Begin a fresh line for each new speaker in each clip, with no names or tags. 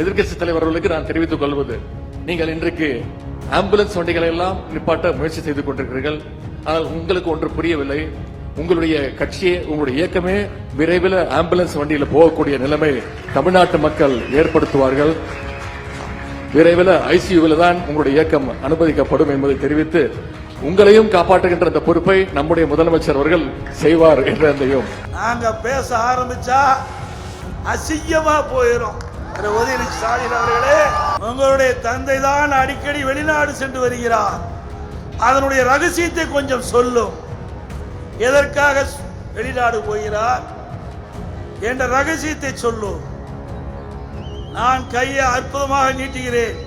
எதிர்க்கட்சி தலைவர்களுக்கு நான் தெரிவித்துக் கொள்வது நீங்கள் இன்றைக்கு ஆம்புலன்ஸ் வண்டிகளை எல்லாம் நிப்பாட்ட முயற்சி செய்து கொண்டிருக்கிறீர்கள். ஆனால் உங்களுக்கு ஒன்று புரியவில்லை. உங்களுடைய கட்சியே உங்களுடைய இயக்கமே விரைவில் ஆம்புலன்ஸ் வண்டியில் போகக்கூடிய நிலைமை தமிழ்நாட்டு மக்கள் ஏற்படுத்துவார்கள். விரைவில் ஐசியூவில் தான் உங்களுடைய இயக்கம் அனுமதிக்கப்படும் என்பதை தெரிவித்து உங்களையும் காப்பாற்றுகின்ற அந்த பொறுப்பை நம்முடைய முதலமைச்சர் அவர்கள் செய்வார் என்றதையும்
நாங்க பேச ஆரம்பிச்சா அசிங்கமா போயிடும் திரு உதயநிதி ஸ்டாலின் அவர்களே உங்களுடைய தந்தை தான் அடிக்கடி வெளிநாடு சென்று வருகிறார். அதனுடைய ரகசியத்தை கொஞ்சம் சொல்லும். எதற்காக வெளிநாடு போகிறார் என்ற ரகசியத்தை சொல்லும். நான் கையை அற்புதமாக நீட்டுகிறேன்.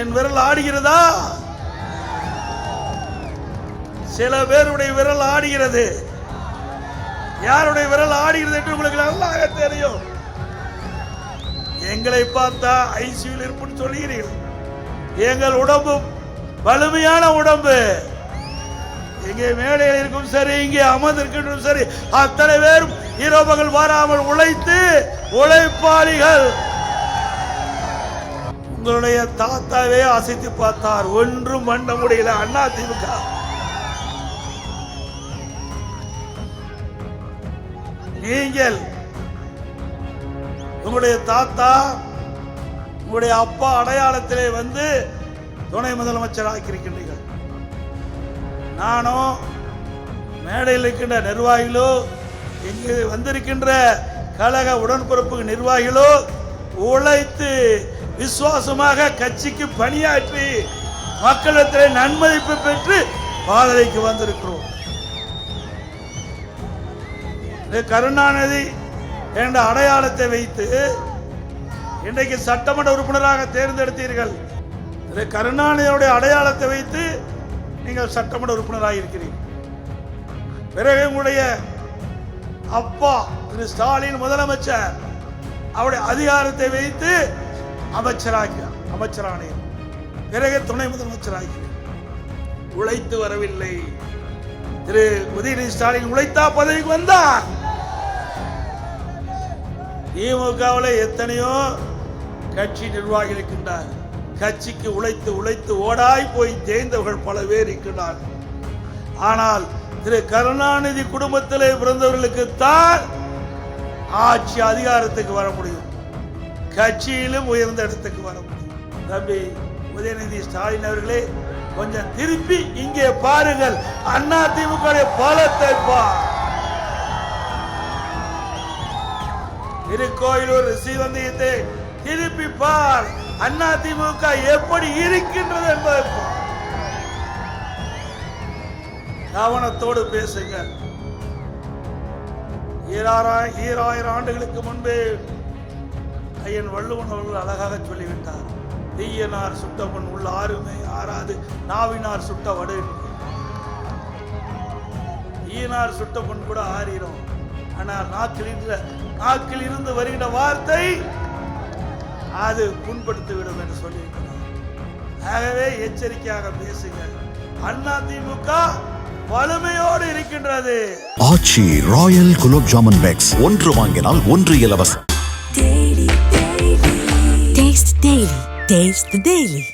என் விரல் ஆடுகிறதா? சில பேருடைய விரல் ஆடுகிறது. யாருடைய விரல் ஆடுகிறது என்று உங்களுக்கு நல்லாக தெரியும். எங்களை பார்த்தா ஐசியூவில் இருப்புன்னு சொல்லுகிறீர்கள் எங்கள் உடம்பு வலிமையான உடம்பு. இங்கே மேடையில் இருக்கும் சரி இங்கே அமர்ந்திருக்கின்றும் சரி அத்தனை பேரும் இரவுகள் வராமல் உழைத்து உழைப்பாளிகள். உங்களுடைய தாத்தாவே அசைத்து பார்த்தார். ஒன்றும் பண்ண முடியல அண்ணா திமுக. நீங்கள் உங்களுடைய தாத்தா உங்களுடைய அப்பா அடையாளத்திலே வந்து துணை முதலமைச்சர் ஆக்கியிருக்கின்றீர்கள் நானும் மேடையில் இருக்கின்ற நிர்வாகிகளோ இங்கு வந்திருக்கின்ற கழக உடன்பிறப்பு நிர்வாகிகளோ உழைத்து விசுவாசமாக கட்சிக்கு பணியாற்றி மக்களிடத்தில் நன்மதிப்பு பெற்று பாதலைக்கு வந்திருக்கிறோம். கருணாநிதி என்ற அடையாளத்தை வைத்து இன்றைக்கு சட்டமன்ற உறுப்பினராக தேர்ந்தெடுத்தீர்கள். திரு கருணாநிதியுடைய அடையாளத்தை வைத்து நீங்கள் சட்டமன்ற உறுப்பினராக இருக்கிறீர்கள். பிறகு உங்களுடைய அப்பா திரு ஸ்டாலின் முதலமைச்சர் அவருடைய அதிகாரத்தை வைத்து அமைச்சராக அமைச்சரானீர் பிறகு துணை முதலமைச்சராகிறீர் உழைத்து வரவில்லை. திரு உதயநிதி ஸ்டாலின் உழைத்தா பதவிக்கு வந்தார். திமுகவில் எத்தனையோ கட்சி நிர்வாகி இருக்கின்றார். கட்சிக்கு உழைத்து உழைத்து ஓடாய் போய் ஜெயிந்தவர்கள் பல பேர் இருக்கின்றார் ஆனால் திரு கருணாநிதி குடும்பத்திலே பிறந்தவர்களுக்கு தான் ஆட்சி அதிகாரத்துக்கு வர முடியும். கட்சியிலும் உயர்ந்த இடத்துக்கு வர முடியும். தம்பி உதயநிதி ஸ்டாலின் அவர்களே கொஞ்சம் திருப்பி இங்கே பாருங்கள். அண்ணா திமுக பலத்தை பார். திருக்கோயிலூர் ஸ்ரீவந்தியத்தை திருப்பி பார் அண்ணா திமுக எப்படி இருக்கின்றது என்பதை கவனத்தோடு பேசுங்க ஈராயிரம் ஈராயிரம் ஆண்டுகளுக்கு முன்பே ஐயன் வள்ளுவன் அவர்கள் அழகாக சொல்லிவிட்டார். தீயனார் சுட்டவன் உள்ள ஆறுமை ஆறாது நாவினார் சுட்ட வடு. என்று. ஈனார் சுட்ட பொன் கூட ஆறிடும் ஆனால் நாக்கில் இருந்த நாக்கில் இருந்து வருகிற வார்த்தை அது புண்படுத்தி விடும் என்று சொல்லியிருக்கிறார். ஆகவே எச்சரிக்கையாக பேசுங்கள் அண்ணா திமுக வலிமையோடு இருக்கின்றது.
Aachi royal gulab jamun packs. ஒன்று வாங்கினால் ஒன்று இலவசம்.
Daily,